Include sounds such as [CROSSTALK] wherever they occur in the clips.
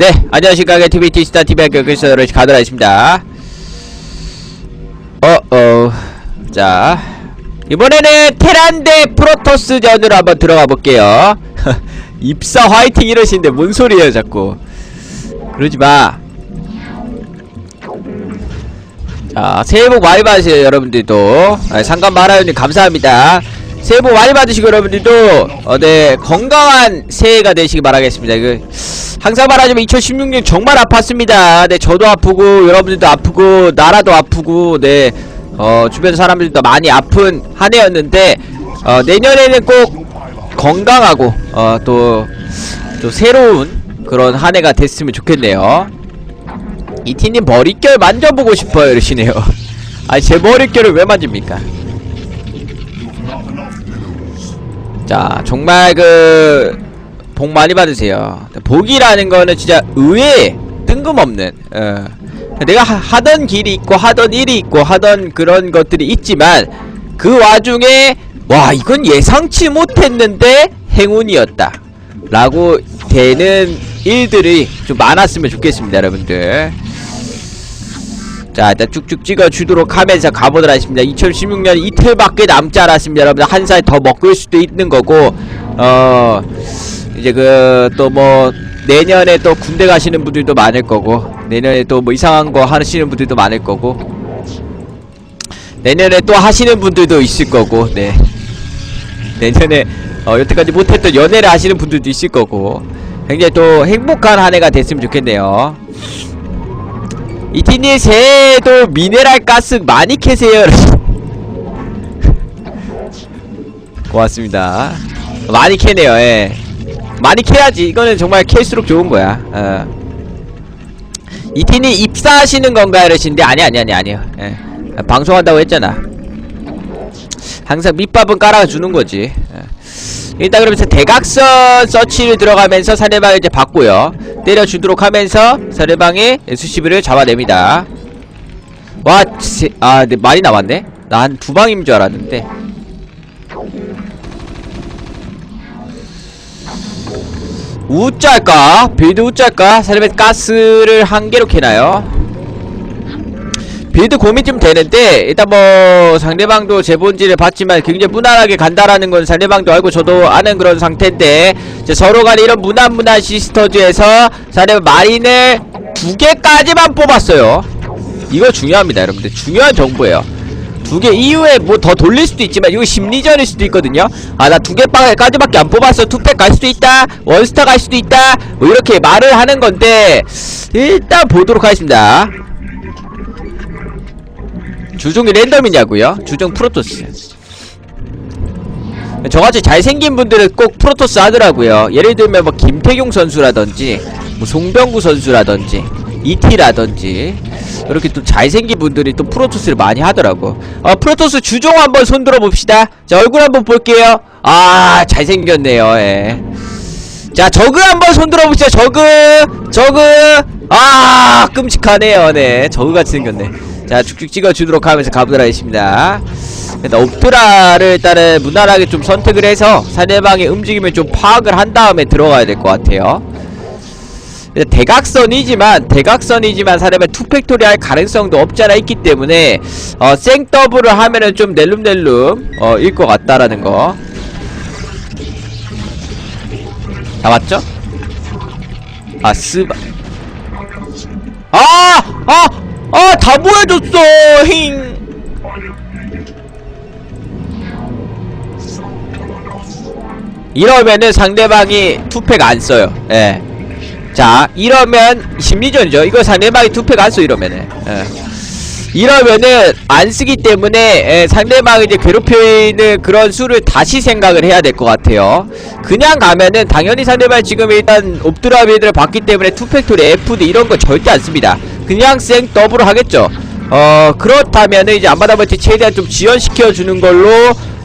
네, 안녕하십니까. TV 티스타 TV 학교 교수를 가도록 하겠습니다. 어, 어. 자. 이번에는 테란 대 프로토스전으로 한번 들어가 볼게요. [LAUGHS] 입사 화이팅 이러시는데 뭔 소리예요, 자꾸. 그러지 마. 자, 새해 복 많이 받으세요, 여러분들도. 아, 상관 마라요님 감사합니다. 새해 복 많이 받으시고, 여러분들도, 어, 네, 건강한 새해가 되시기 바라겠습니다. 이거, 항상 말하지만 2016년 정말 아팠습니다. 네, 저도 아프고, 여러분들도 아프고, 나라도 아프고, 네, 어, 주변 사람들도 많이 아픈 한 해였는데, 어, 내년에는 꼭 건강하고, 어, 또, 또 새로운 그런 한 해가 됐으면 좋겠네요. 이티님 머릿결 만져보고 싶어요 이러시네요 [LAUGHS] 아니 제 머릿결을 왜 만집니까 자 정말 그 복 많이 받으세요 복이라는 거는 진짜 의외 뜬금없는 어. 내가 하, 하던 길이 있고 하던 일이 있고 하던 그런 것들이 있지만 그 와중에 와 이건 예상치 못했는데 행운이었다 라고 되는 일들이 좀 많았으면 좋겠습니다 여러분들 자 일단 쭉쭉 찍어주도록 하면서 가보도록 하겠습니다. 2016년 이틀밖에 남지 않았습니다. 여러분들 한 살 더 먹을 수도 있는 거고 어 이제 그 또 뭐 내년에 또 군대 가시는 분들도 많을 거고 내년에 또 뭐 이상한 거 하시는 분들도 많을 거고 내년에 또 하시는 분들도 있을 거고 네. 내년에 어, 여태까지 못했던 연애를 하시는 분들도 있을 거고 굉장히 또 행복한 한 해가 됐으면 좋겠네요 이티니 새해에도 미네랄 가스 많이 캐세요. [LAUGHS] 고맙습니다. 많이 캐네요 예. 많이 캐야지. 이거는 정말 캘수록 좋은 거야. 어. 이티니 입사하시는 건가 이러시는데 아니 아니 아니 아니요. 예. 방송한다고 했잖아. 항상 밑밥은 깔아주는 거지. 예. 일단 그러면서 대각선 서치를 들어가면서 상대방을 이제 받고요 때려주도록 하면서 상대방의 SCV를 잡아냅니다 와, 세, 아, 네, 많이 남았네? 나한두 방인 줄 알았는데 우짤까? 빌드 우짤까? 상대방 가스를 한 개로 캐나요? 빌드 고민 좀 되는데 일단 뭐 상대방도 제 본질을 봤지만 굉장히 무난하게 간다라는 건 상대방도 알고 저도 아는 그런 상태인데 이제 서로 간에 이런 무난 무난 시스터즈에서 상대방 마린을 두 개까지만 뽑았어요. 이거 중요합니다 여러분들. 중요한 정보예요. 두 개 이후에 뭐 더 돌릴 수도 있지만 이거 심리전일 수도 있거든요. 아 나 두 개까지밖에 안 뽑았어. 투팩 갈 수도 있다. 원스타 갈 수도 있다. 뭐 이렇게 말을 하는 건데 일단 보도록 하겠습니다 주종이 랜덤이냐고요? 주종 프로토스. 저같이 잘생긴 분들은 꼭 프로토스 하더라고요. 예를 들면 뭐 김태경 선수라든지 뭐 송병구 선수라든지 이티라든지. 이렇게 또 잘생긴 분들이 또 프로토스를 많이 하더라고. 어 프로토스 주종 한번 손들어 봅시다. 자 얼굴 한번 볼게요. 아 잘생겼네요. 예. 자 저그 한번 손들어 봅시다. 저그! 저그! 아 끔찍하네요. 네 저그같이 생겼네 자 쭉쭉 찍어주도록 하면서 가보도록 하겠습니다 일단 옵드라를 일단은 무난하게 좀 선택을 해서 상대방의 움직임을 좀 파악을 한 다음에 들어가야 될 것 같아요 대각선이지만 대각선이지만 상대방 투팩토리 할 가능성도 없잖아 있기 때문에 어 생더블을 하면은 좀 낼름낼름 어 일 것 같다라는 거 잡았죠? 아 스바 아! 아! 아! 다 보여줬어! 힝! 이러면은 상대방이 투팩 안 써요. 예. 자, 이러면 심리전이죠. 이거 상대방이 투팩 안 써, 이러면은. 예. 이러면은 안 쓰기 때문에 예, 상대방이 이제 괴롭히는 그런 수를 다시 생각을 해야 될 것 같아요. 그냥 가면은 당연히 상대방 지금 일단 옵드라비드를 봤기 때문에 투팩토리 FD 이런 거 절대 안 씁니다. 그냥 생 더블을 하겠죠. 어 그렇다면은 이제 안바다버티 최대한 좀 지연시켜 주는 걸로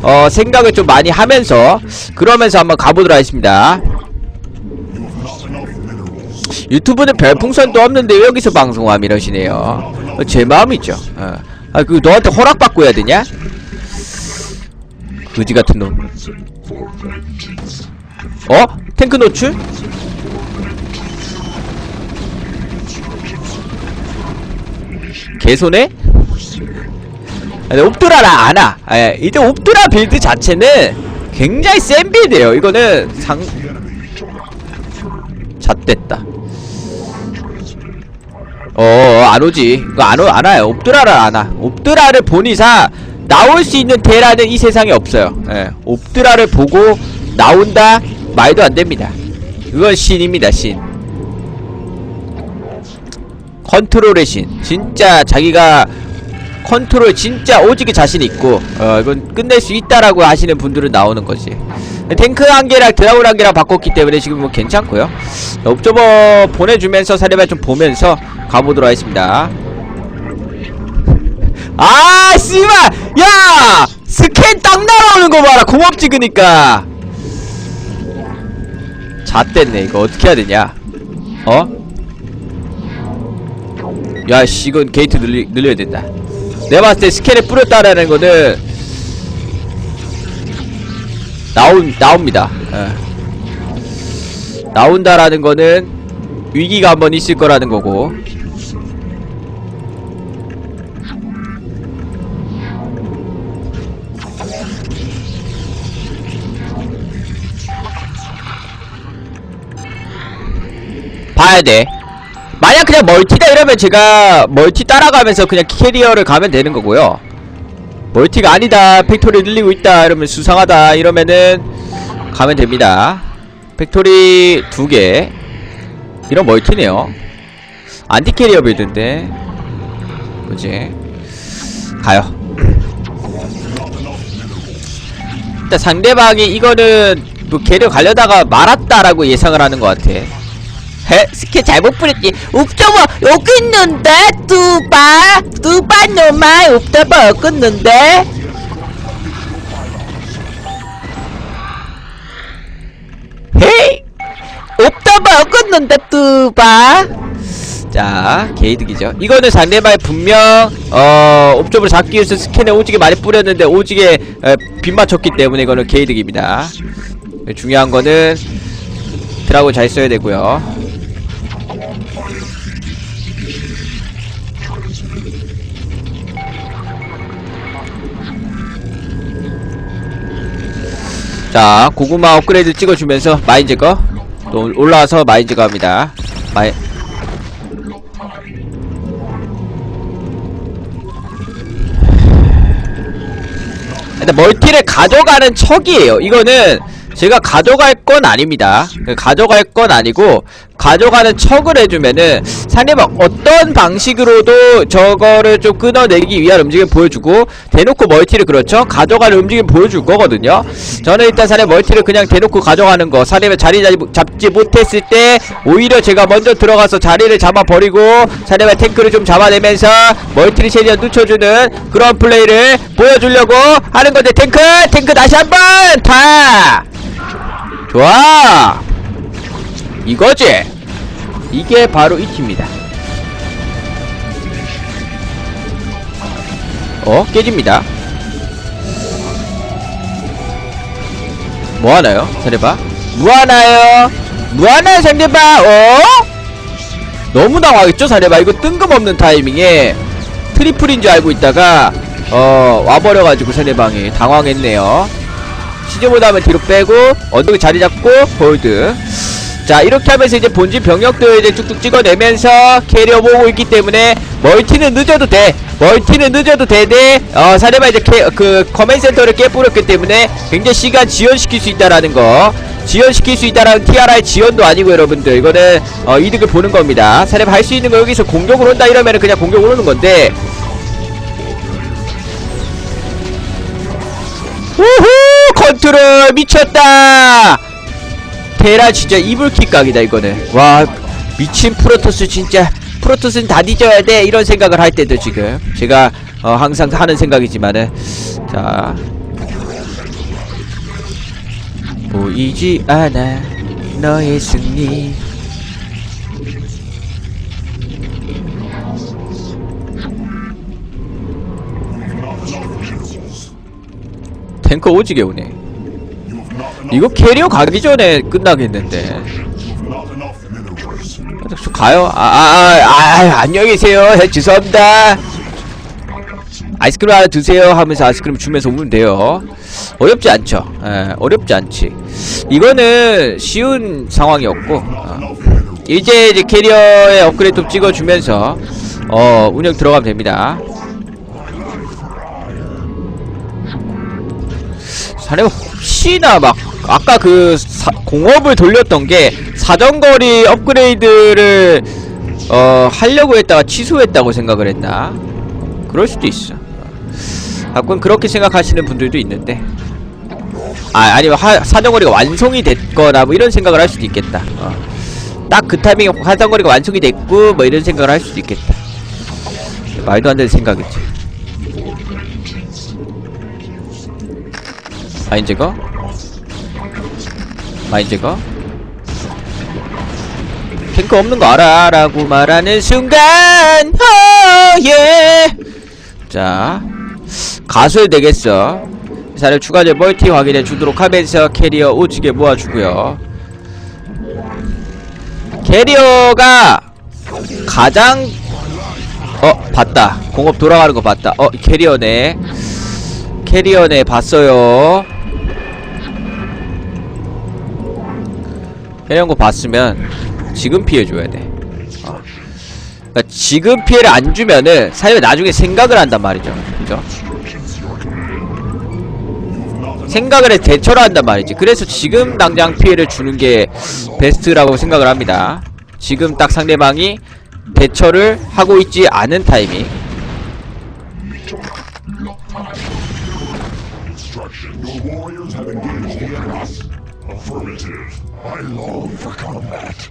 어 생각을 좀 많이 하면서 그러면서 한번 가보도록 하겠습니다. 유튜브는 별풍선도 없는데 왜 여기서 방송함 이러시네요. 어, 제 마음이죠. 어. 아, 그 너한테 허락받고 해야 되냐? 그지 같은 놈. 어? 탱크 노출? 개손해? 옵드라라 안아 예, 이제 옵드라 빌드 자체는 굉장히 센 빌드예요. 이거는 상 잣됐다. 어 안오지. 이거 안오 안와요. 옵드라를 안와 옵드라를 본 이상 나올 수 있는 대라는 이 세상에 없어요. 예, 옵드라를 보고 나온다 말도 안됩니다. 이건 신입니다 신 컨트롤의 신 진짜 자기가 컨트롤 진짜 오지게 자신 있고 어 이건 끝낼 수 있다라고 하시는 분들은 나오는 거지. 탱크 한 개랑 드라군 한 개랑 바꿨기 때문에 지금 뭐 괜찮고요. 옵저버 보내주면서 사례발 좀 보면서 가보도록 하겠습니다. 아 씨발! 야! 스캔 딱 날아오는 거 봐라. 공업 찍으니까. 잣됐네 이거. 어떻게 해야 되냐? 어? 야씨 이건 게이트 늘리, 늘려야 된다 내가 봤을 때 스캔을 뿌렸다라는 거는 나온 나옵니다. 예. 나온다라는 거는 위기가 한번 있을 거라는 거고. 봐야 돼. 만약 그냥 멀티다 이러면 제가 멀티 따라가면서 그냥 캐리어를 가면 되는 거고요. 멀티가 아니다. 팩토리 늘리고 있다 이러면 수상하다 이러면은 가면 됩니다. 팩토리 두 개. 이런 멀티네요. 안티 캐리어 빌드인데. 그지? 가요. 일단 상대방이 이거는 뭐 캐리어 가려다가 말았다라고 예상을 하는 것 같아 헤? 스킬 잘못 뿌렸지. 옵저버 여기 있는데? 뚜바 뚜바 놈아 옵저버 여기 있는데? 헤이! 옵저버 여기 있는데 뚜바? 자 게이득이죠. 이거는 상대방이 분명 어 옵저버를 잡기 위해서 스캔에 오지게 많이 뿌렸는데 오지게 에, 빗 맞췄기 때문에 이거는 게이득입니다. 중요한 거는 드라고 잘 써야 되고요 자 고구마 업그레이드 찍어주면서 마인즈 거또 올라와서 마인즈 갑니다. 마이 근데 멀티를 가져가는 척이에요. 이거는 제가 가져갈 건 아닙니다. 가져갈 건 아니고 가져가는 척을 해주면은 상대방 어떤 방식으로도 저거를 좀 끊어내기 위한 움직임을 보여주고 대놓고 멀티를 그렇죠? 가져가는 움직임 보여줄 거거든요. 저는 일단 사례 멀티를 그냥 대놓고 가져가는 거 사례가 자리 잡지 못했을 때 오히려 제가 먼저 들어가서 자리를 잡아버리고 사례가 탱크를 좀 잡아내면서 멀티를 최대한 늦춰주는 그런 플레이를 보여주려고 하는 건데 탱크! 탱크 다시 한번 타 좋아 이거지 이게 바로 이 팀입니다 어? 깨집니다 뭐하나요? 잘해봐 뭐하나요? 뭐하나요 상대방 어? 너무 당황했죠 상대방 이거 뜬금없는 타이밍에 트리플인 줄 알고 있다가 어 와버려가지고 상대방이 당황했네요 시즈보다 하면 뒤로 빼고 언덕에 자리 잡고 홀드. 자 이렇게 하면서 이제 본진 병력도 이제 뚝뚝 찍어내면서 캐리어 모으고 있기 때문에 멀티는 늦어도 돼. 멀티는 늦어도 되되 어 사례바 이제 캐, 그 커맨 센터를 깨뿌렸기 때문에 굉장히 시간 지연시킬 수 있다라는 거. 지연시킬 수 있다라는 TRI 지연도 아니고 여러분들 이거는 어 이득을 보는 겁니다. 사례바 할 수 있는 거 여기서 공격을 온다 이러면은 그냥 공격을 오는 건데 미쳤다. 테라 진짜 이불킥 각이다 이거는. 와 미친 프로토스 진짜 프로토스는 다 뒤져야 돼 이런 생각을 할 때도 지금. 제가 어, 항상 하는 생각이지만은. 자. 보이지 않아 너의 승리. 탱커 오지게 오네 이거 캐리어 가기 전에 끝나겠는데 저 가요? 아, 아, 아, 아, 안녕히 계세요. 죄송합니다. 아이스크림 하나 드세요 하면서 아이스크림 주면서 오면 돼요 어렵지 않죠 예, 어렵지 않지 이거는 쉬운 상황이었고 어. 이제 이제 캐리어에 업그레이드 좀 찍어주면서 어 운영 들어가면 됩니다 자네가 혹시나 막 아까 그 사, 공업을 돌렸던 게 사정거리 업그레이드를 어 하려고 했다가 취소했다고 생각을 했나 그럴 수도 있어. 가끔 그렇게 생각하시는 분들도 있는데. 아 아니면 하, 사정거리가 완성이 됐거나 뭐 이런 생각을 할 수도 있겠다. 어. 딱그 타이밍에 사정거리가 완성이 됐고 뭐 이런 생각을 할 수도 있겠다. 말도 안 되는 생각이지. 마인 제거 마인 제거 탱크 없는 거 알아 라고 말하는 순간 어예. 자 가술 되겠어. 사를 추가적 멀티 확인해 주도록 하면서 캐리어 오지게 모아주고요. 캐리어가 가장 어 봤다. 공업 돌아가는 거 봤다. 어 캐리어네. 캐리어네 봤어요 이런 거 봤으면 지금 피해줘야 돼. 어. 그러니까 지금 피해를 안 주면은 사실 나중에 생각을 한단 말이죠. 그죠? 생각을 해 대처를 한단 말이지. 그래서 지금 당장 피해를 주는 게 베스트라고 생각을 합니다. 지금 딱 상대방이 대처를 하고 있지 않은 타이밍 Affirmative. I long for combat.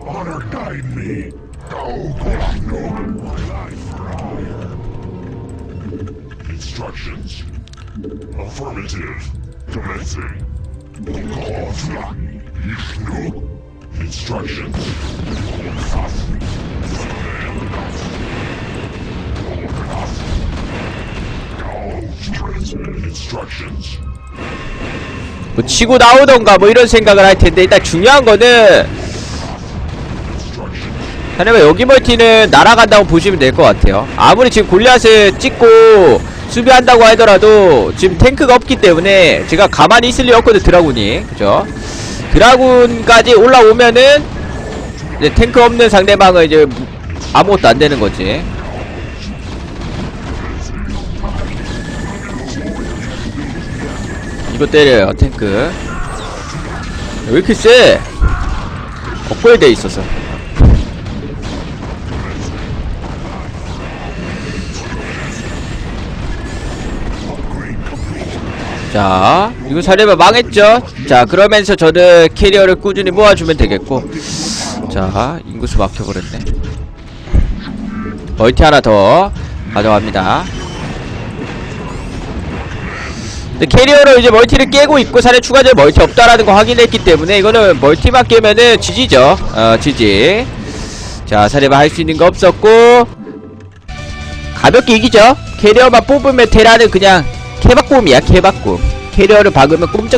Honor guide me. Go, Koshno. My life cry. Instructions. Affirmative. Commencing. Kodra. Ishnu. Instructions. Instructions. 뭐 치고 나오던가 뭐 이런 생각을 할 텐데 일단 중요한 거는 하나가 여기 멀티는 날아간다고 보시면 될 것 같아요. 아무리 지금 골리앗을 찍고 수비한다고 하더라도 지금 탱크가 없기 때문에 제가 가만히 있을 리 없거든 드라군이. 그죠? 드라군까지 올라오면은 탱크 없는 상대방은 이제 아무것도 안 되는 거지 이거 때려요 탱크. 왜 이렇게 세? 업그레이드 돼 있어서. 자 이거 사려면 망했죠? 자 그러면서 저는 캐리어를 꾸준히 모아주면 되겠고. 자 인구수 막혀버렸네. 멀티 하나 더 가져갑니다 캐리어로 이제 멀티를 깨고 있고 산에 추가적 멀티 없다라는 거 확인했기 때문에 이거는 멀티만 깨면은 지지죠. 어 지지. 자 사례바 할 수 있는 거 없었고. 가볍게 이기죠. 캐리어만 뽑으면 테라는 그냥 케바꿈이야 케바꿈. 캐리어를 박으면 꼼짝